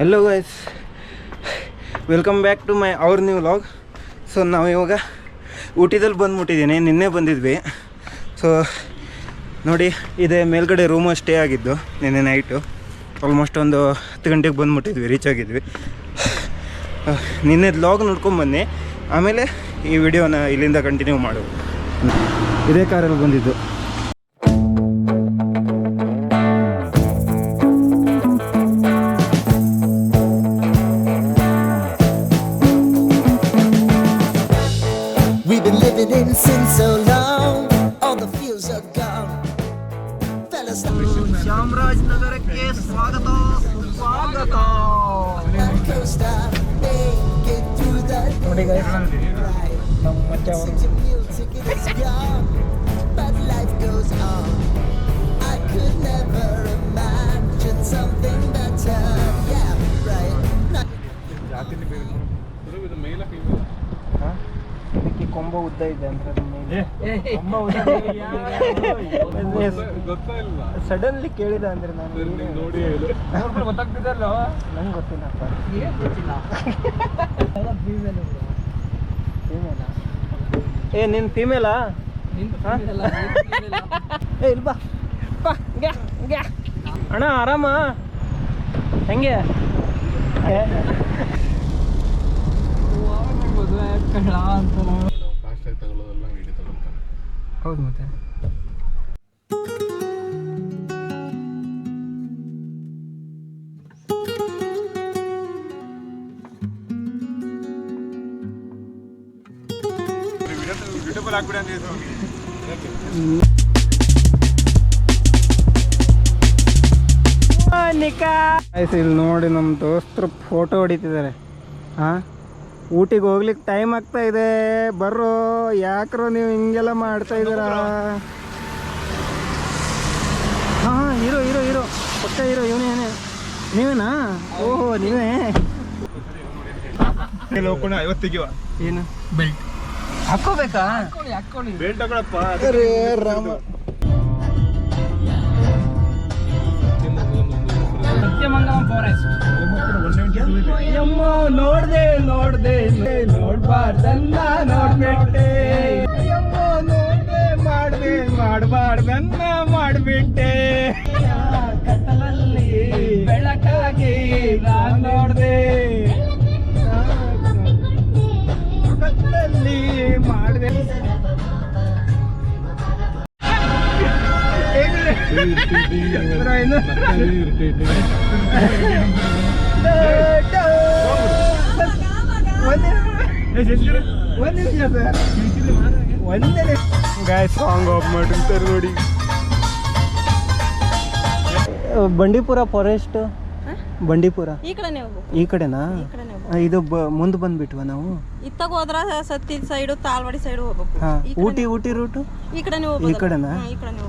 Hello guys welcome back to my ಅವ್ರ new vlog so ನಾವು ಇವಾಗ ಊಟಿದಲ್ಲಿ ಬಂದ್ಬಿಟ್ಟಿದ್ದೀನಿ. ನಿನ್ನೆ ಬಂದಿದ್ವಿ. ಸೊ ನೋಡಿ, ಇದೇ ಮೇಲ್ಗಡೆ ರೂಮ್ ಸ್ಟೇ ಆಗಿದ್ದು ನಿನ್ನೆ ನೈಟು ಆಲ್ಮೋಸ್ಟ್ ಒಂದು ಹತ್ತು ಗಂಟೆಗೆ ಬಂದ್ಬಿಟ್ಟಿದ್ವಿ ರೀಚ್ ಆಗಿದ್ವಿ. ನಿನ್ನೆ ಲಾಗ್ ನೋಡ್ಕೊಂಬನ್ನಿ ಆಮೇಲೆ ಈ ವಿಡಿಯೋನ ಇಲ್ಲಿಂದ ಕಂಟಿನ್ಯೂ ಮಾಡು ಇದೇ ಕಾರಲ್ಲಿ ಬಂದಿದ್ದು. We've been living in sin so long, all the fields are gone. Fellas, ಚಾಮರಾಜನಗರಕ್ಕೆ ಸ್ವಾಗತ ಸ್ವಾಗತ that coaster, make it through the ನೋಡಿ day. guys, ನಮ್ಮ ಮಚ್ಚ ಅವರು Your meal ticket is gone, but life goes on. I could never imagine something better. Yeah, right. ಇದಕ್ಕೆ ಕೊಂಬ ಉದ್ದ ಇದೆ ಅಂದ್ರೆ ಕೊಂಬ ಸಡನ್ಲಿ ಕೇಳಿದ ಅಂದ್ರೆ ನಾನು ನಂಗೆ ಗೊತ್ತಿಲ್ಲಪ್ಪ. ಫೀಮೇಲಾ ಏ ನಿನ್ ಫೀಮೇಲಾ ಏ ಇಲ್ಬಾ ಬಾ. ಹೌದು ಮತ್ತೆ. ಇಲ್ಲಿ ನೋಡಿ ನಮ್ಮ ದೋಸ್ತರು ಫೋಟೋ ಹೊಡಿತಿದ್ದಾರೆ. ಹಾಂ? ಊಟಿಗೆ ಹೋಗ್ಲಿಕ್ಕೆ ಟೈಮ್ ಆಗ್ತಾ ಇದೆ. ಬರ್ರೋ ಯಾಕ್ರೋ ನೀವು ಹಿಂಗೆಲ್ಲ ಮಾಡ್ತಾ ಇದ್ದೀರಾ? ಹಾಂ ಇರೋ ಇರೋ ಹೀರೋ ಹೀರೋ ಪಕ್ಕ ಇರೋ ಇವನೇನೆ ಏನೇ ನೀವೇನಾ? ಓಹೋ ನೀವೇ? ಐವತ್ತಿಗೆ ಏನು? ಬೆಲ್ಟ್ ಹಾಕೋಬೇಕಾ ಬೇಲ್ಟ್ ತಗೊಳಪ್ಪ ಅರೇ ಫಾರೆಸ್ಟ್ ನೋಡ್ದೆ ನೋಡ್ದೆ, ನೋಡ್ಬಾರ್ದನ್ನ ನೋಡ್ಬಿಟ್ಟೆ. ನೋಡ್ದೆ, ಮಾಡ್ದೆ, ಮಾಡ್ಬಾರ್ದನ್ನ ಮಾಡ್ಬಿಟ್ಟೆ. ಕತ್ತಲಲ್ಲಿ ಬೆಳಕಾಗಿ ನಾನ್ ನೋಡ್ದೆ. ಕತ್ತಲಲ್ಲಿ ಮಾಡ್ದೆ. ಗಾಯ ಸಾಂಗ್ ಆಫ್ ಮಾಡಿರ್ತಾರೆ ನೋಡಿ. ಬಂಡೀಪುರ ಫಾರೆಸ್ಟ್ ಬಂಡೀಪುರ. ಈ ಕಡೆನೇ ಹೋಗು. ಈ ಕಡೆನಾ? ಈ ಕಡೆನೇ ಇದು ಮುಂದೆ ಬಂದ್ಬಿಟ್ವಾ ನಾವು? ಇತ್ತಾಗ ಹೋದ್ರ ಸತ್ತಿ ಸೈಡು ತಾಳ್ವಾಡಿ ಸೈಡ್ ಹೋಗ್ಬೇಕು. ಊಟಿ ಊಟಿ ರೂಟು ಈ ಕಡೆನೇ ಈ ಕಡೆನಾ? ಈ ಕಡೆನೇ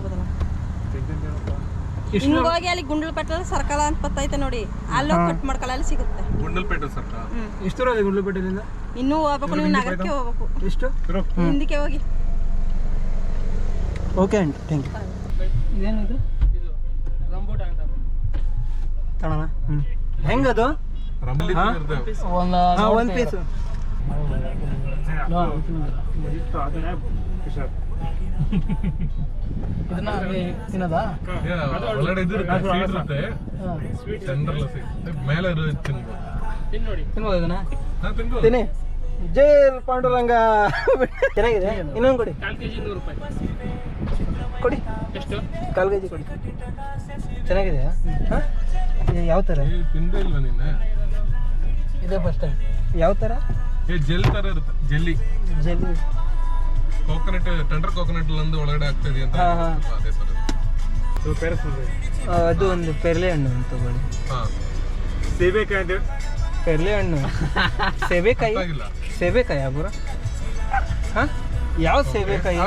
ಹಿಂಗ್ ಹೋಗಿ ಅಲ್ಲಿ ಗುಂಡಲ್ ಪೆಟ್ರೋಲ್ ಸರ್ಕಲ್ ಅಂತ ಬರ್ತೈತೆ ನೋಡಿ. ಅಲ್ಲಿ ಕಟ್ ಮಾಡ್ಕೊಳ್ಳ ಅಲ್ಲಿ ಸಿಗುತ್ತೆ. ಗುಂಡಲ್ಪೇಟೆ ಸರ್ಕ ಹ್ಮ್. ಎಷ್ಟು ದೂರ ಇದೆ ಗುಂಡ್ಲುಪೇಟೆಯಿಂದ ಇನ್ನೂ ಹೋಗ್ಬೇಕು ನೀವು ನಗರಕ್ಕೆ ಹೋಗ್ಬೇಕು. ಎಷ್ಟು ಹಿಂದಕ್ಕೆ ಹೋಗಿ. Okay aunty thank you. ಇದೇನಿದು? ಅಂತ. ಹೆಂಗ ಹೆಂಗದು? ರಂಬಲಿ ಹಾ? ಇರ್ತವೆ ಹಾಂ ಒಂದು ಒಳಗಡೆ ಇರುತ್ತೆ. ಸೆಂಟ್ರಲ್ ಮೇಲೆ ತಿನ್ಬೋದು. ತಿನ್ಬೋದು ಇದನ್ನ? ತಿನ್ನಿ. ಜೈ ಪಾಂಡುರಂಗ. ಚೆನ್ನಾಗಿದೆ. ಇನ್ನೊಂದು ಕೊಡಿ. ಕೊಡಿ. ಎಷ್ಟು? ಕಾಲು ಕೆ ಜಿ ಕೊಡಿ. ಚೆನ್ನಾಗಿದೆಯಾ ಹಾಂ? ಯಾವ ಥರ? ತಿಂದೇ ನೀನು? ಇದೇ ಫಸ್ಟ್ ಟೈಮ್ ಯಾವ ಥರ? ಏ ಜೆಲ್ ತರ ಇರುತ್ತೆ. Jelly. Jelly. Coconut tender coconut ಒಂದು ಒಳಗಡೆ ಆಗ್ತದೆ ಅಂತ ಹಾ, ಹಾ. ಅದೇ ಸರ್. ಅದು ಒಂದು ಪೆರ್ಲೆ ಹಣ್ಣು ಅಂತ ತಗೊಳ್ಳಿ. ಹಾ. ಸೇಬೆಕಾಯಿ ಪೆರ್ಲೆ ಹಣ್ಣು. ಸೇಬೆಕಾಯಿ? ಸೇಬೆಕಾಯಿ ಬರ ಹಾಂ? ಯಾವ ಸೇಬೆಕಾಯಿ?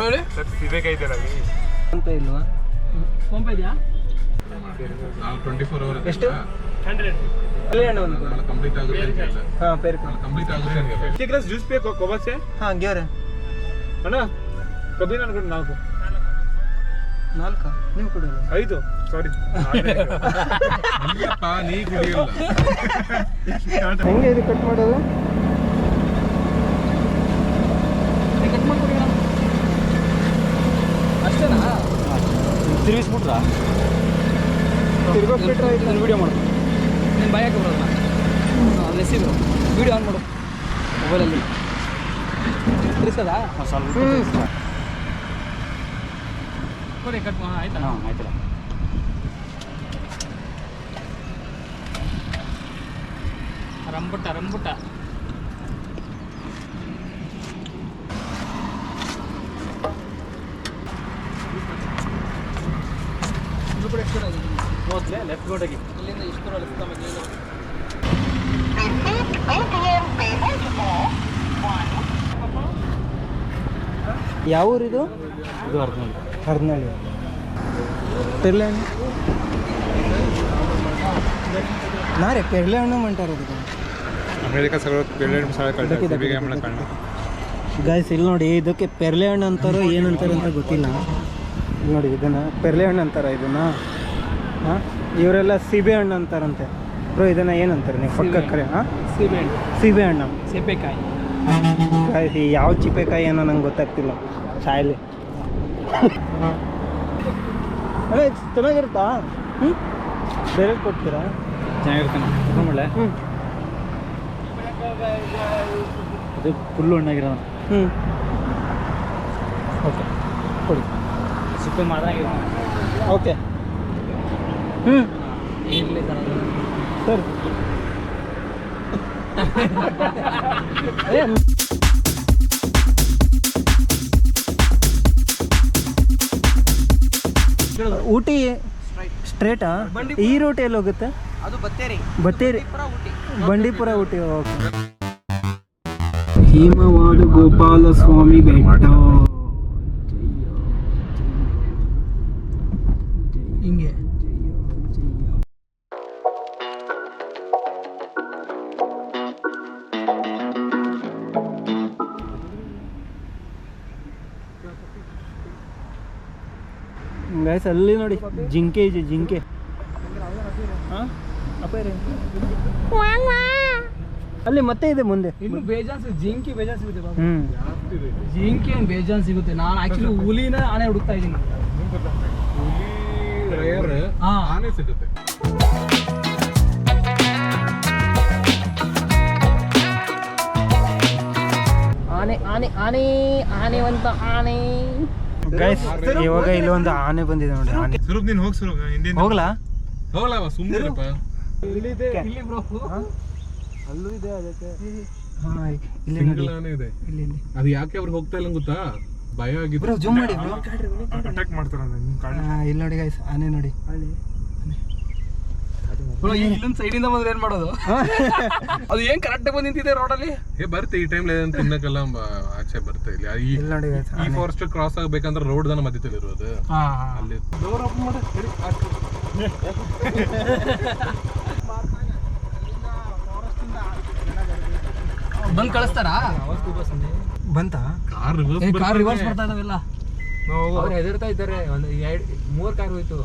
ಅಂತ ಇಲ್ವಾ? ನಾವು ಟ್ವೆಂಟಿ ಫೋರ್ ಅವರ್ ಎಷ್ಟು? ಪೆರ್ಲೆ ಹಣ್ಣು ಒಂದು ನಾಳೆ ಕಂಪ್ಲೀಟ್ ಆಗುತ್ತೆ ಅಂತ. ಹಾಂ ಪೇರ್ಕಾಯಿ ಕಂಪ್ಲೀಟ್ ಆಗುತ್ತೆ ಅಂತ ಜ್ಯೂಸ್ ಬೇಕು ಕೊಬಾಸೆ ಹಾಂ ಗ್ಯಾರೆ ಅಣ್ಣ ಕಬ್ಬಿನ ಅನ್ಕೊಂಡು ನಾಲ್ಕು. ನಾಲ್ಕು? ನೀವು ಕೊಡೋದು ಐದು. ಸಾರಿ ನೀ ಕುಡಿಯಲ್ಲ. ಹೆಂಗೆ ಇದು ಕಟ್ ಮಾಡೋದು. ಅಷ್ಟೇನಾ? ತಿರುಗಿಸ್ಬಿಟ್ರಾ? ತಿರ್ಗೋಕ್ಬಿಟ್ರೆ ಆಯ್ತು. ನಾನು ವಿಡಿಯೋ ಮಾಡು ನೀನು ಬಾಯಕ್ಕೆ ಬರೋಲ್ಲ ರೆಸಿವ್ ವಿಡಿಯೋ ಆನ್ ಮಾಡು. ಮೊಬೈಲಲ್ಲಿ ತಿರ್ಸದಾ ಕೊಡಿ ಕಟ್ ಆಯ್ತಾ? ಹಾಂ ಆಯ್ತಲ್ಲ ರಂಬುಟ ರಂಬುಟ. ಮೊದಲೇ ಲೆಫ್ಟ್ ರೋಡಾಗಿ ಇಲ್ಲಿಂದ ಇಷ್ಟು ಲೆಫ್ಟ್ ಆಮೇಲೆ ಯಾವ ಊರಿದು ಇದು? ಅರ್ಧ ಹರ್ನಳ್ಳಿ. ಪೆರ್ಲೆ ಹಣ್ಣು ರೀ ಪೆರ್ಲೆ ಹಣ್ಣು ಮಂಟಾರ ಅಮೇರಿಕಾ ಕಾರಣ ಗಾಯ್ಸ್ ಇಲ್ಲಿ ನೋಡಿ ಇದಕ್ಕೆ ಪೆರ್ಲೆ ಹಣ್ಣು ಅಂತಾರೋ ಏನು ಅಂತಾರೆ ಅಂತ ಗೊತ್ತಿಲ್ಲ. ನೋಡಿ ಇದನ್ನು ಪೆರ್ಲೆ ಹಣ್ಣು ಅಂತಾರ ಇದನ್ನ. ಹಾಂ? ಇವರೆಲ್ಲ ಸೀಬೆ ಹಣ್ಣು ಅಂತಾರಂತೆ. ಬ್ರೋ ಇದನ್ನ ಏನಂತಾರೆ ನೀವು? ಪಕ್ಕ ಕರೆ ಹಾಂ? ಸೀಬೆ ಹಣ್ಣು. ಸೀಬೆಕಾಯಿ. ಗಾಯ್ಸ್ ಈ ಯಾವ ಚಿಪೆಕಾಯಿ ಏನೋ ನಂಗೆ ಗೊತ್ತಾಗ್ತಿಲ್ಲ. ಸಾಯಲಿ ಅದೇ ಚೆನ್ನಾಗಿರುತ್ತಾ? ಹ್ಞೂ ಬೇರೆ ಕೊಡ್ತೀರಾ? ಚೆನ್ನಾಗಿರ್ತಾನೆ ತಗೊಂಡ್ಬಿಡ್ಲೆ ಹ್ಞೂ ಅದು ಫುಲ್ಲು ಹಣ್ಣಾಗಿರೋ ಹ್ಞೂ ಓಕೆ ಕೊಡಿ. ಸಿಪ್ಪೆ ಮಾಡ್ದಂಗೆ ಓಕೆ. ಹ್ಞೂ ಇರಲಿ ಸರಿ ಊಟಿ ಸ್ಟ್ರೇಟಾ ಈ ರೂಟ್ ಎಲ್ಲಿ ಹೋಗುತ್ತೆ? ಅದು ಬತ್ತೇರಿ. ಬತ್ತೇರಿ. ಬಂಡೀಪುರ ಊಟಿ ಓಕೆ. ಗೋಪಾಲ ಸ್ವಾಮಿ ಬೆಟ್ಟ. ಹಿಂಗೆ. ಗೈಸ್ ಅಲ್ಲಿ ನೋಡಿ ಜಿಂಕೆ ಇದೆ ಜಿಂಕೆ. ಅಲ್ಲಿ ಮತ್ತೆ ಇದೆ ಮುಂದೆ. ಇನ್ನು ಬೇಜಾನ್ ಸಿಗುತ್ತೆ ಜಿಂಕಿ ಬೇಜಾನ್ ಸಿಗುತ್ತೆ ಜಿಂಕಿ ಏನು ಬೇಜಾನ್ ಸಿಗುತ್ತೆ? ನಾನು ಆಕ್ಚುಲಿ ಹುಲಿನ ಆನೆ ಹುಡುಕ್ತಾ ಇದ್ದೀನಿ. ಹುಲಿ ರೇರ್ ಆನೆ ಸಿಗುತ್ತೆ. ಆನೆ ಆನೆ ಆನೆ ಅಂತ ಆನೆ. ಗೈಸ್ ಇವಾಗ ಇಲ್ಲಿ ಒಂದು ಆನೆ ಬಂದಿದೆ ನೋಡಿ ಆನೆ. ಸ್ವರೂಪ್ ನೀನು ಹೋಗಿ ಸ್ವರೂಪ್ ಹಿಂದಿನ ಹೋಗ್ಲಾ? ಹೋಗ್ಲವ ಸುಮ್ಮನಿರಪ್ಪ ಇಲ್ಲಿದೆ ಇಲ್ಲಿ ಬ್ರೋ ಅಲ್ಲೂ ಇದೆ ಅದಕ್ಕೆ. ಇಲ್ಲಿ ನೋಡಿ. ಸಿಂಗಲ್ ಆನೆ ಇದೆ. ಇಲ್ಲಿ ಇಲ್ಲಿ. ಅದು ಯಾಕೆ ಅವ್ರು ಹೋಗ್ತಾ ಇಲ್ಲ ಗೊತ್ತಾ? ಭಯ ಆಗಿದೆ ಬ್ರೋ ಜೂಮ್ ಮಾಡಿ ಬ್ರೋ. ಅಟ್ಯಾಕ್ ಮಾಡ್ತಾರ ನಿನ್ನ ಇಲ್ಲಿ ನೋಡಿ ಗೈಸ್ ಆನೆ ನೋಡಿ. ಬ್ರೋ ಇಲ್ಲೊಂದು ಸೈಡಿಂದ ಬಂದ್ರೆ ಏನ್ ಮಾಡೋದು? ಅದು ಏನ್ ಕರೆಕ್ಟ್ ಬಂದು ನಿಂತಿದೆ ರೋಡಲ್ಲಿ ಏ ಬರ್ತಿ ಈ ಟೈಮ್ ಏನ್ ತಿನ್ನಕ್ಕೆಲ್ಲ ಆಚೆ ಬರ್ತಾ ಇಲ್ಲ ಈ ಇಲ್ಲಿ ನೋಡಿ ಗೈಸ್ ಈ ಫಾರೆಸ್ಟ್ ಕ್ರಾಸ್ ಆಗ್ಬೇಕಂದ್ರೆ ರೋಡ್ ದನ ಮಧ್ಯದಲ್ಲಿ ಇರೋದು ಹಾ ಅಲ್ಲಿ ಡೋರ್ ಓಪನ್ ಮಾಡಿ ಆಚೆ. ಬಂದ್ ಕಳಿಸ್ತಾರಾ? ಬಂತ? ಕಾರ್ ರಿವರ್ಸ್ ಕಾರ್ ರಿವರ್ಸ್ ಬರ್ತಾ ಇದಾವೆಲ್ಲ ಅವ್ರು ಹೆದರ್ತಾ ಇದ್ದಾರೆ ಒಂದು ಎರಡು ಮೂರ್ ಕಾರ್ ಹೋಯ್ತು.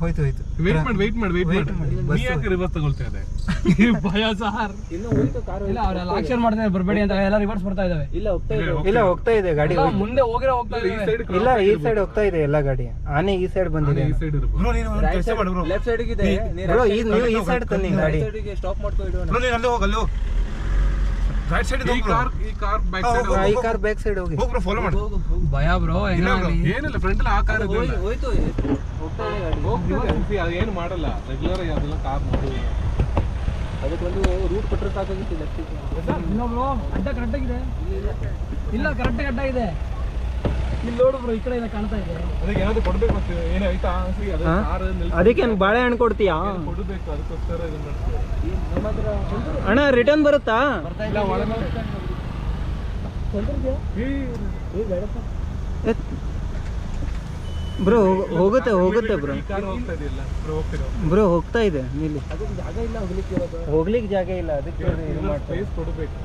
ಹೋಯ್ತು ಹೋಯ್ತು. ವೇಟ್ ಮಾಡಿ ವೇಟ್ ಮಾಡಿ ವೇಟ್ ಮಾಡಿ. ನೀ ಯಾಕೆ ರಿವರ್ಸ್ ತಗೊಳ್ತಾ ಇದೆ ಭಯ ಸರ್ ಇನ್ನು ಹೋಯ್ತು ಕಾರು ಇಲ್ಲ ಅವರೆಲ್ಲ ಆಕ್ಷನ್ ಮಾಡ್ತಾರೆ ಬರಬೇಡಿ ಅಂತ ಎಲ್ಲ ರಿವರ್ಸ್ ಬರ್ತಾ ಇದಾವೆ. ಇಲ್ಲ ಹೋಗ್ತಾ ಇಲ್ಲ ಹೋಗ್ತಾ ಇದೆ. ಗಾಡಿ ಮುಂದೆ ಹೋಗಿರೋ ಹೋಗ್ತಾ ಈ ಸೈಡ್ ಇಲ್ಲ ಈ ಸೈಡ್ ಹೋಗ್ತಾ ಇದೆ ಎಲ್ಲ ಗಾಡಿ. ಆನೆ ಈ ಸೈಡ್ ಬಂದಿದೆ. ಈ ಸೈಡ್ ಬ್ರೋ ನೀನು ಒಂದು ಕೆಲಸ ಮಾಡು ಬ್ರೋ. ಲೆಫ್ಟ್ ಸೈಡ್ ಇದೆ ಬ್ರೋ ಈ ನೀವು ಈ ಸೈಡ್ ತನ್ನಿ ಗಾಡಿ. ಸ್ಟಾಪ್ ಮಾಡ್ಕೊ ಇಡು ಬ್ರೋ ನೀನು ಅಲ್ಲಿ ಹೋಗು ಅಲ್ಲಿ ರೈಟ್ ಸೈಡ್ ಈ ಕಾರ್ ಈ ಕಾರ್ ಬ್ಯಾಕ್ ಸೈಡ್ ಆ, ಈ ಕಾರ್ ಬ್ಯಾಕ್ ಸೈಡ್ ಹೋಗಿ. ಹೋಗಿ ಬ್ರೋ ಫಾಲೋ ಮಾಡು ಭಯ ಬ್ರೋ ಏನಿಲ್ಲ ಫ್ರೆಂಡ್ ಅಲ್ಲಿ ಆ ಕಾರ್ ಇದೆ ಹೋಯ್ತು ಹೋಗ್ತದೆ ಅದು ಏನು ಮಾಡಲ್ಲ. ರೆಗ್ಯುಲರ್ ಅದೆಲ್ಲ ಕಾರ್ ಅದಕ್ಕೊಂದು ರೂಟ್ ಕೊಟ್ಟರೆ ಸಾಕಾಗಿತ್ತು ಇಲ್ಲ ಬ್ರೋ ಅಡ್ಡ ಕರೆಕ್ಟ್ ಆಗಿದೆ. ಇಲ್ಲ ಕರೆಕ್ಟ್ ಅಡ್ಡ ಇದೆ ಅದಕ್ಕೆ ಏನಾದ್ರು ಕೊಡ್ಬೇಕು ಅಂತ ಏನು ಆಯ್ತಾ? ಅನ್ಸಿ ಅದು ಹಾ? ಕಾರ್ ಅದಕ್ಕೇನು ಬಾಳೆಹಣ್ಣು ಕೊಡ್ತೀಯಾ? ಕೊಡಬೇಕು? ಅದಕ್ಕೋಸ್ಕರ ಇದನ್ನ ಮಾಡ್ತೀವಿ. ಅಣ್ಣ ರಿಟರ್ನ್ ಬರುತ್ತಾ? ಇಲ್ಲ ಒಳಗೆ ಬ್ರೋ ಹೋಗುತ್ತೆ ಹೋಗುತ್ತೆ ಬ್ರೋ ಈ ಕಾರ್ ಹೋಗ್ತಾ ಇದೆಯಲ್ಲ ಬ್ರೋ ಹೋಗ್ತಿರೋ? ಬ್ರೋ ಹೋಗ್ತಾ ಇದೆ ನಿಲ್ಲಿ. ಅದಕ್ಕೆ ಜಾಗ ಇಲ್ಲ ಹೋಗ್ಲಿಕ್ಕೆ ಜಾಗ ಇಲ್ಲ ಅದಕ್ಕೆ ಇದು ಮಾಡ್ತಾರೆ ಸ್ಪೇಸ್ ಕೊಡಬೇಕು.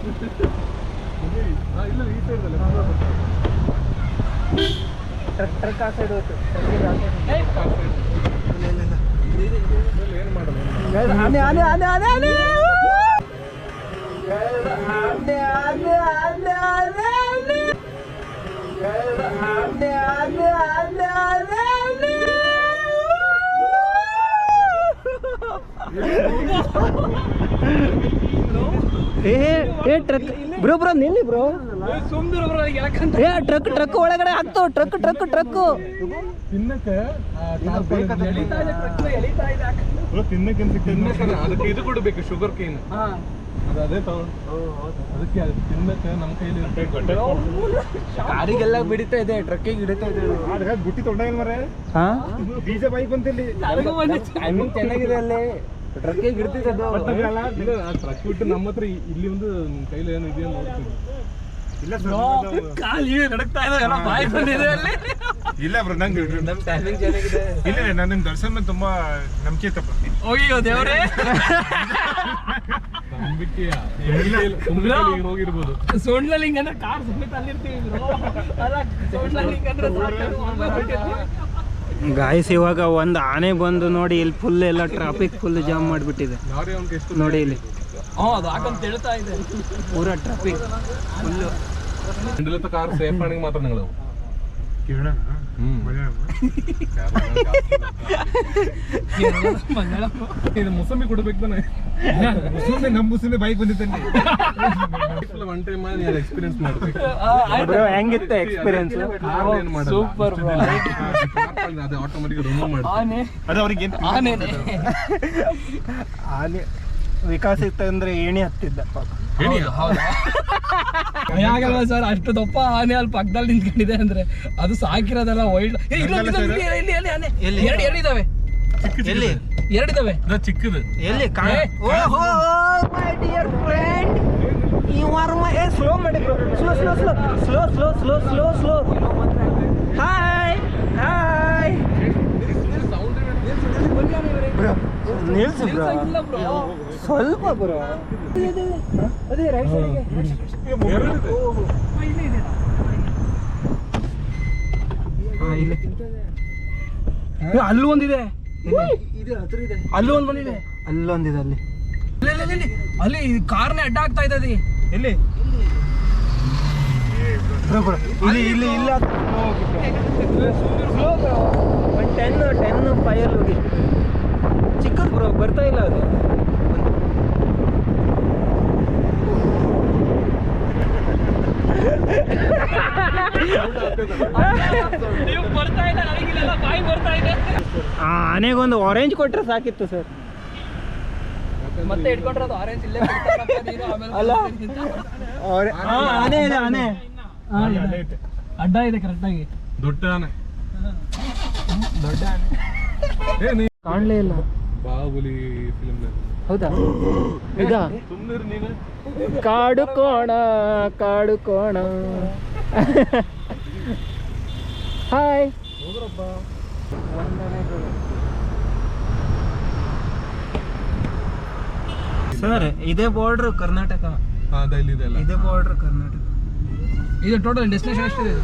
ಹಾ, ಇಲ್ಲ ಈ ಸೈಡ್ ಟ್ರಕ್ ಟ್ರಕ್ ಆ ಸೈಡ್ ಹೋಯ್ತು ಏನು ಮಾಡಲ್ಲ ಆನೆ ಆನೆ ಆನೆ ಆನೆ ಆನೆ ಆನೆ ಆನೆ ಆನೆ ಆನೆ ಆನೆ ಆನೆ ಆನೆ ಆನೆ ಆನೆ ಆನೆ ಏ ಏ ಟ್ರಕ್. ಬ್ರೋ ಬ್ರೋ ನಿಲ್ಲಿ ಬ್ರೋ. ಏ ಟ್ರಕ್ ಟ್ರಕ್ ಒಳಗಡೆ ಹಾಕ್ತು. Truck truck truck. ತಿನ್ನಕ್ಕೆ ಆ, tarpaulin ತಿನ್ನಕ್ಕೆ ತಿನ್ನಕ್ಕೆ ಅದಕ್ಕೆ ಇದು ಕೊಡಬೇಕು ಶುಗರ್ ಕೇನ್ ಅದು ಅದಕ್ಕೆ ಅದು ತಿನ್ನಕ್ಕೆ ನಮ್ಮ ಕೈಲಿ ಕಾರಿಗೆಲ್ಲ ಬಿಡಿತಾ ಇದೆ ಟ್ರಕ್ಕಿಗೆ ಹಿಡಿತಾ ಇದೆ. ಬುಟ್ಟಿ ತೊಗೊಂಡಾಗ ಮರೆ ಹಾ? ಬೀಜ ಬೈಕ್ ಬಂತಿಲ್ಲಿ ಟೈಮಿಂಗ್ ಚೆನ್ನಾಗಿದೆ ಅಲ್ಲಿ. ಟ್ರಕ್ಕಿಗೆ ಹಿಡಿತಿದ್ದು ಇಲ್ಲ ಆ ಟ್ರಕ್ ಬಿಟ್ಟು ನಮ್ಮ ಹತ್ರ ಇಲ್ಲಿ ಒಂದು ಕೈಲಿ ಏನು ಇದೆಯಾ ನೋಡ್ತೀನಿ. ಇಲ್ಲ ನಡಕ್ತಾ ಇದೆ ಎಲ್ಲ ಬಾಯಿ ಬಂದಿದೆ ಅಲ್ಲಿ. ಇಲ್ಲ ಬ್ರೋ ನಂಗೆ ನಮ್ ಟೈಮಿಂಗ್ ಚೆನ್ನಾಗಿದೆ. ಇಲ್ಲ ಇಲ್ಲ ನಾನು ನಿಮ್ ದರ್ಶನ್ ಮೇಲೆ ತುಂಬಾ ನಂಬಿಕೆ ತಪ್ಪ ಅಯ್ಯೋ ದೇವರೇ? ನಂಬಿಕೆಯ? ಹೋಗಿರ್ಬೋದು. ಕಾರ್ ಅಲ್ಲಿರ್ತೀವಿ. ಅಲ್ಲ. ಗಾಯಸ್ ಇವಾಗ ಒಂದು ಆನೆ ಬಂದು ನೋಡಿ ಇಲ್ಲಿ ಫುಲ್ ಎಲ್ಲ ಟ್ರಾಫಿಕ್ ಫುಲ್ ಜಾಮ್ ಮಾಡಿಬಿಟ್ಟಿದೆ. ನೋಡಿ ಇಲ್ಲಿ. ಪೂರ ಟ್ರಾಫಿಕ್ ಫುಲ್ಲು ಮುಸಂಬಿ ಕೊಡ್ಬೇಕು ತಾನೆ. ಮುಸುಮೆ ನಮ್ಮ ಮುಸುಮೆ ಬೈಕ್ ಬಂದಿತ್ತಲ್ಲಿ ಒನ್ ಟೈಮ್ ನಾನು ಎಕ್ಸ್ಪೀರಿಯನ್ಸ್ ಮಾಡ್ಬೇಕು ಬ್ರೋ ಹೆಂಗಿತ್ತು ಎಕ್ಸ್ಪೀರಿಯನ್ಸ್ ಸೂಪರ್ ಅದು ಆಟೋಮೆಟಿಕ್ ರಿಮೂವ್ ಮಾಡಿ ಆನೆ. ಅದು ಅವ್ರಿಗೆ ಏನ್ ಆನೆನೆ. ಆನೆ ವಿಕಾಸ ಇತ್ತು ಅಂದ್ರೆ ಏಣಿ ಹತ್ತಿದ್ದ ಆಗಲ್ಲ ಸರ್? ಅಷ್ಟು ದಪ್ಪ ಆನೆ ಅಲ್ಲಿ ಪಕ್ಕದಲ್ಲಿ ನಿಂತ್ಕೊಂಡಿದೆ ಅಂದ್ರೆ ಅದು ಸಾಕಿರೋದಲ್ಲ ವೈಲ್ಡ್ ಎಲ್ಲಿ ಎಲ್ಲಿ ಎಲ್ಲಿ ಎಲ್ಲಿ ಎಲ್ಲಿ ಎಲ್ಲಿ ಎಲ್ಲಿ? ಎರಡು ಇದು ಚಿಕ್ಕದು. ಎಲ್ಲಿ? ಓಹೋ ಮೈ ಡಿಯರ್ ಫ್ರೆಂಡ್ ಮೈ ಏ ಸ್ಲೋ ಮಾಡಿ slow slow slow slow slow slow slow slow hi hi ನಿಲ್ಸು ಬ್ರೋ. ಸ್ವಲ್ಪ ಬ್ರೋ. ಅದೇ ರೈಟ್ ಸೈಡ್ಗೆ ಇಲ್ಲಿ ಇದೆ ಹಾಂ ಇಲ್ಲಿ. ಏ, ಅಲ್ಲೂ ಒಂದಿದೆ. ಅಲ್ಲೂ ಒಂದ್ ಬಂದಿದೆ ಅಲ್ಲೊಂದಿದೆ ಅಲ್ಲಿ. ಅಲ್ಲಿ ಇಲ್ಲಿ, ಇಲ್ಲಿ, ಅಲ್ಲಿ. ಕಾರ್ನೇ ಅಡ್ಡ ಆಗ್ತಾ ಇದೆ ಇಲ್ಲಿ ಇಲ್ಲಿ ಇಲ್ಲ ಒಂದು ಟೆನ್ ಟೆನ್ ಫೈವಲ್ಲಿ ಹೋಗಿ. ಚಿಕ್ಕದು ಬ್ರೋ ಬರ್ತಾ ಇಲ್ಲ ಅದು ನೀವು ಬರ್ತಾ ಇಲ್ಲ ನನಗಿಲ್ಲೆಲ್ಲ ಬಾಯಿ ಬರ್ತಾ ಇದೆ ಆ ಆನೆಗೊಂದು ಆರೆಂಜ್ ಕೊಟ್ಟರೆ ಸಾಕಿತ್ತು ಸರ್ ಮತ್ತೆ ಇಟ್ಕೊಂಡ್ರೆ ಆರೆಂಜ್ ಇಲ್ಲೇ ಅಲ್ಲ. ಆನೆ ಇದೆ ಆನೆ. ಇದೆ. ಅಡ್ಡ ಇದೆ ಕರೆಕ್ಟಾಗಿ ದೊಡ್ಡ ಆನೆ. ದೊಡ್ಡ ಆನೆ. ಏ ನೀ ಕಾಣಲೇ ಇಲ್ಲ. ಬಾಹುಬಲಿ ಫಿಲ್ಮ್ ಹೌದಾ? ಇದಾ? ಸುಮ್ಮನೆ ನೀನು ಕಾಡು ಕೋಣ ಕಾಡು ಕೋಣ. ಹಾಯ್ ಸರ್ ಇದೇ ಬಾರ್ಡರ್ ಕರ್ನಾಟಕ ಇದೇ ಬಾರ್ಡರ್ ಕರ್ನಾಟಕ ಇದು ಟೋಟಲ್ ಡೆಸ್ಟಿನೇಷನ್ ಎಷ್ಟಿದೆ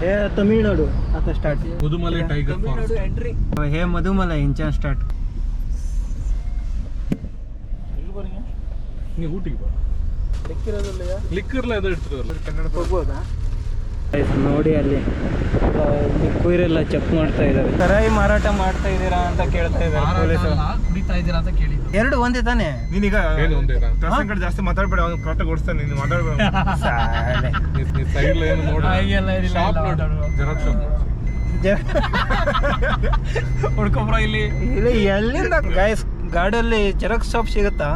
ಹೇ ತಮಿಳ್ನಾಡು. ಅಂತ start Mudumalai tiger hey Mudumalai Incheon start ನೀವು ಊಟಿಗೆ ಬಾ. ಲಿಕ್ಕರ್ಲ ಅದು ಇಡ್ತಿರಲ್ಲ ಹೋಗ್ಬೋದಾ ನೋಡಿ ಅಲ್ಲಿ ಕುಯ್ರೆಲ್ಲ ಚೆಕ್ ಮಾಡ್ತಾ ಇದ್ದಾರೆ. ಸರಾಯಿ ಮಾರಾಟ ಮಾಡ್ತಾ ಇದ್ದೀರಾ ಅಂತ ಕೇಳ್ತಾ ಇದ್ದಾರೆ ಎರಡು ಒಂದೇ ತಾನೇ? ನೀನೀಗ ಕಡೆ ಜಾಸ್ತಿ ಮಾತಾಡ್ಬೇಡ ಅವ್ನು ಕರೆಕ್ಟ್ ಓಡಿಸ್ತಾನೆ ನೀನು ಮಾತಾಡ್ಬೇಡ. ಸಾಲೆ. ನೀ ಸೈಡ್ ಏನು ನೋಡು. ಹಾಗೆಲ್ಲ ಏನಿಲ್ಲ, ಶಾಪ್ ಇಲ್ಲ, ನೋಡು. ಮಾತಾಡುವ. ಜೆರಾಕ್ಸ್ ಶಾಪ್ ಹುಡ್ಕೊಬ್ರ ಇಲ್ಲಿ. ಇಲ್ಲಿ ಎಲ್ಲಿಂದ ಗಾಯಸ್ ಗಾಡಲ್ಲಿ ಜೆರಾಕ್ಸ್ ಶಾಪ್ ಸಿಗುತ್ತಾ?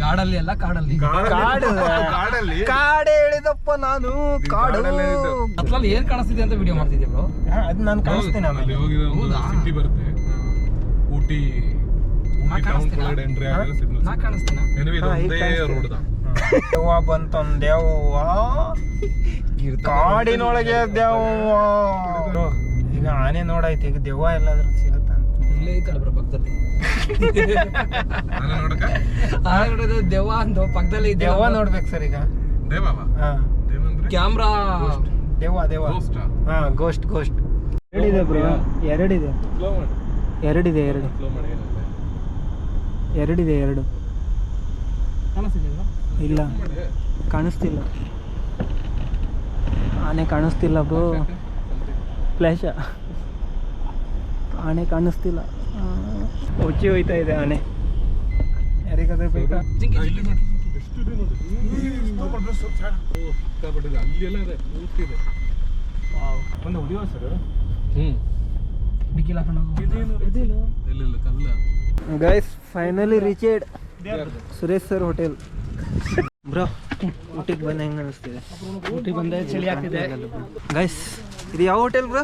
ಕಾಡಲ್ಲಿ ಅಲ್ಲ ಕಾಡಲ್ಲಿ. ಕಾಡು. ಕಾಡಲ್ಲಿ. ಕಾಡೆ ಹೇಳಿದಪ್ಪ ನಾನು ಕಾಡು. ಅದ್ರಲ್ಲಿ ಏನ್ ಕಾಣಿಸ್ತಿದೆ ಅಂತ ವಿಡಿಯೋ ಮಾಡ್ತಿದ್ದೆ ಬ್ರೋ ಅದ್ ನಾನು ಕಾಣಿಸ್ತೀನಿ ಆಮೇಲೆ. ಹೌದಾ? ಸಿಟಿ ಬರುತ್ತೆ. ಊಟಿ ದೆವ್ವ ಬಂತಂದ್ ದೆವ್ವ ಕಾಡಿನೊಳಗೆ ದೆವ್ವ ಈಗ ಆನೆ ನೋಡಾಯ್ತು ಈಗ ದೆವ್ವ ಎಲ್ಲಾದ್ರೂ ಇಲ್ಲ ಇಲ್ಲೇ ಐತಲ್ಲ ಬ್ರೋ ಪಕ್ಕದಲ್ಲಿ ನಾನು ನೋಡಕ ಆ ದೆವ್ವ ಅಂತ ಪಕ್ಕದಲ್ಲಿ ದೆವ್ವ ನೋಡ್ಬೇಕು ಸರ್ ಈಗ. ದೇವವ? ಹಾಂ. ದೇವಂದ್ರೆ? ಕ್ಯಾಮ್ರಾ ದೆವ್ವ ದೆವ್ವ. ಹಾ? ಗೋಸ್ಟ್ ಗೋಸ್ಟ್ ಎರಡಿದೆ ಬ್ರೋ. ಎರಡಿದೆ. ಸ್ಲೋ ಮಾಡಿ. ಎರಡಿದೆ ಎರಡು. ಸ್ಲೋ ಮಾಡಿ ಏನಿಲ್ಲ. ಎರಡಿದೆ ಎರಡು. ಇಲ್ಲ. ಕಾಣಿಸ್ತಿಲ್ಲ. ಆನೆ ಕಾಣಿಸ್ತಿಲ್ಲ ಬ್ರೋ. ಫ್ಲ್ಯಾಶ ಆನೆ ಕಾಣಿಸ್ತಿಲ್ಲ. ಉಚ್ಚಿ ಹೋಯ್ತಾ ಇದೆ ಆನೆ ಯಾರಿಗಾದ್ರೂ ಬೇಕಾ ಒಂದು sir guys finally reached Suresh sir hotel bro ಊಟಿಗೆ ಬಂದ ಹೆಂಗೆ ಅನಿಸ್ತಿದೆ. ಊಟಿ ಬಂದೆ ಚಳಿ ಆಗ್ತಿದೆ. ಗೈಸ್ ಇದು ಯಾವ ಹೋಟೆಲ್ ಬ್ರೋ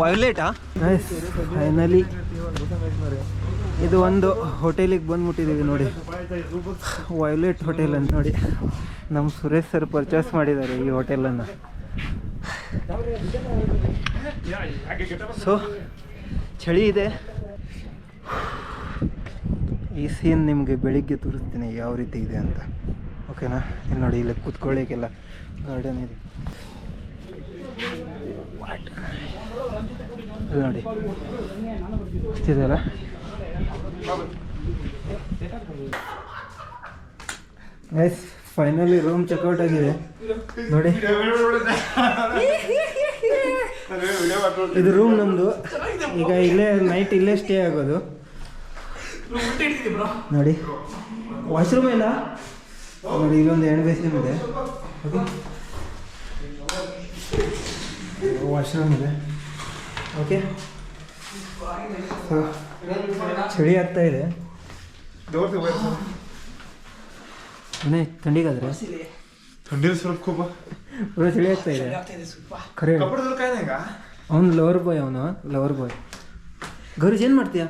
ವೈಲೇಟಾ ಫೈನಲಿ ಇದು ಒಂದು ಹೋಟೆಲಿಗೆ ಬಂದ್ಬಿಟ್ಟಿದ್ದೀವಿ ನೋಡಿ. ವೈಲೇಟ್ ಹೋಟೆಲ್ ಅಂತ ನೋಡಿ. ನಮ್ಮ ಸುರೇಶ್ ಸರ್ ಪರ್ಚೇಸ್ ಮಾಡಿದ್ದಾರೆ ಈ ಹೋಟೆಲನ್ನು ಸೊ ಚಳಿ ಇದೆ. ಈ ಸೀನ್ ನಿಮಗೆ ಬೆಳಿಗ್ಗೆ ತೋರಿಸ್ತೀನಿ, ಯಾವ ರೀತಿ ಇದೆ ಅಂತ. ಓಕೆನಾ ಇಲ್ಲಿ ನೋಡಿ, ಇಲ್ಲಿ ಕೂತ್ಕೊಳ್ಳಿಕ್ಕೆಲ್ಲ ಗಾರ್ಡನ್ ಇದೆ. ನೋಡಿ. ಗೈಸ್ ಫೈನಲಿ ರೂಮ್ ಚೆಕ್ಔಟ್ ಆಗಿದೆ. ನೋಡಿ. ಇದು ರೂಮ್ ನಮ್ಮದು ಈಗ ಇಲ್ಲೇ ನೈಟ್ ಇಲ್ಲೇ ಸ್ಟೇ ಆಗೋದು. ನೋಡಿ. ವಾಶ್ರೂಮ್ ಇಲ್ಲ? ನೋಡಿ, ಇಲ್ಲೊಂದು ಎಣ್ಣೆ ಬೇಸಿನ ಇದೆ ವಾಶ್ರೂಮ್ ಇದೆ. ಓಕೆ ಚಳಿ ಆಗ್ತಾ ಇದೆ. ಮನೆ ಥಂಡಿಗಾದ್ರೆ? ಥಂಡಿಲಿ ಸ್ವಲ್ಪ ಕೋಪ. ಪೂರ ಚಳಿ ಆಗ್ತಾ ಇದೆ. ಖರೆ ಅವನು ಲವರ್ ಬಾಯ್ ಅವನು ಲವರ್ ಬಾಯ್ ಗೌರೀಶ್ ಏನು ಮಾಡ್ತೀಯ?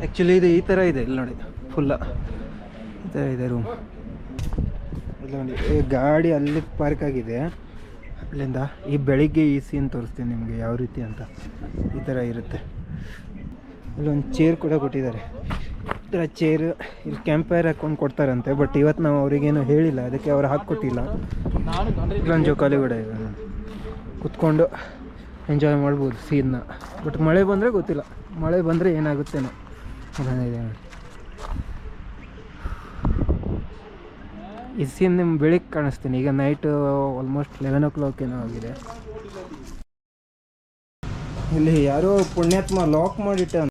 ಆ್ಯಕ್ಚುಲಿ ಇದು ಈ ಥರ ಇದೆ ಇಲ್ಲಿ ನೋಡಿ ಫುಲ್ಲ ಈ ಥರ ಇದೆ ರೂಮ್ ಈ ಗಾಡಿ ಅಲ್ಲಿ ಪಾರ್ಕ್ ಆಗಿದೆ. ಅಲ್ಲಿಂದ ಈ ಬೆಳಿಗ್ಗೆ ಈ ಸೀನ್ ತೋರಿಸ್ತೀನಿ ನಿಮಗೆ ಯಾವ ರೀತಿ ಅಂತ. ಈ ಥರ ಇರುತ್ತೆ. ಅಲ್ಲೊಂದು ಚೇರ್ ಕೂಡ ಕೊಟ್ಟಿದ್ದಾರೆ. ಈ ಥರ ಚೇರ್ ಇಲ್ಲಿ ಕ್ಯಾಂಪೈರ್ ಹಾಕ್ಕೊಂಡು ಕೊಡ್ತಾರಂತೆ ಬಟ್ ಇವತ್ತು ನಾವು ಅವರಿಗೇನು ಹೇಳಿಲ್ಲ, ಅದಕ್ಕೆ ಅವ್ರು ಹಾಕ್ಕೊಟ್ಟಿಲ್ಲ. ಇಲ್ಲೊಂದು ಜೋಕಾಲಿ ಕೂಡ ಇದೆ. ಕುತ್ಕೊಂಡು ಎಂಜಾಯ್ ಮಾಡ್ಬೋದು ಸೀನ್ನ ಬಟ್ ಮಳೆ ಬಂದರೆ ಗೊತ್ತಿಲ್ಲ. ಮಳೆ ಬಂದರೆ ಏನಾಗುತ್ತೇನೋ. ಇದೆ ನೋಡಿ ಈ ಸೀನ್ ನಿಮ್ಮ ಬೆಳಿಗ್ಗೆ ಕಾಣಿಸ್ತೀನಿ. ಈಗ night almost eleven o'clock ಏನೋ ಆಗಿದೆ. ಇಲ್ಲಿ ಯಾರೋ ಪುಣ್ಯಾತ್ಮ ಲಾಕ್ ಮಾಡಿಟ್ಟ